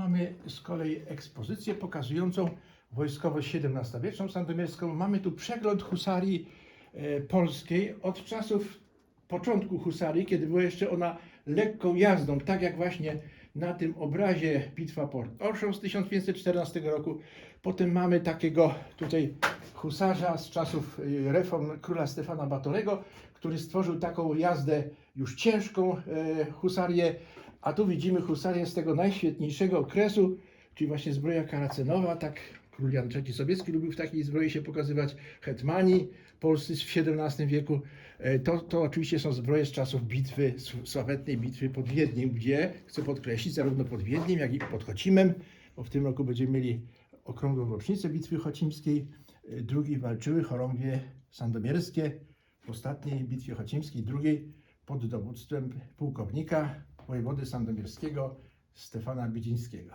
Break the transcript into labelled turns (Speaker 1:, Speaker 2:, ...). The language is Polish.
Speaker 1: mamy z kolei ekspozycję pokazującą wojskowość XVII-wieczną sandomierską. Mamy tu przegląd husarii e, polskiej od czasów początku husarii, kiedy była jeszcze ona lekką jazdą, tak jak właśnie na tym obrazie Bitwa Port Orszą z 1514 roku. Potem mamy takiego tutaj husarza z czasów y, reform króla Stefana Batorego, który stworzył taką jazdę już ciężką e, husarię, a tu widzimy husarię z tego najświetniejszego okresu, czyli właśnie zbroja karacenowa, tak król Jan III Sobieski lubił w takiej zbroi się pokazywać, hetmani polscy w XVII wieku. E, To, to oczywiście są zbroje z czasów bitwy, sławetnej bitwy pod Wiedniem, gdzie, chcę podkreślić, zarówno pod Wiedniem, jak i pod Chocimem, bo w tym roku będziemy mieli okrągłą rocznicę bitwy chocimskiej. E, Drugi walczyły chorągwie sandomierskie w ostatniej bitwie chocimskiej, drugiej pod dowództwem pułkownika wojewody sandomierskiego Stefana Bydzińskiego.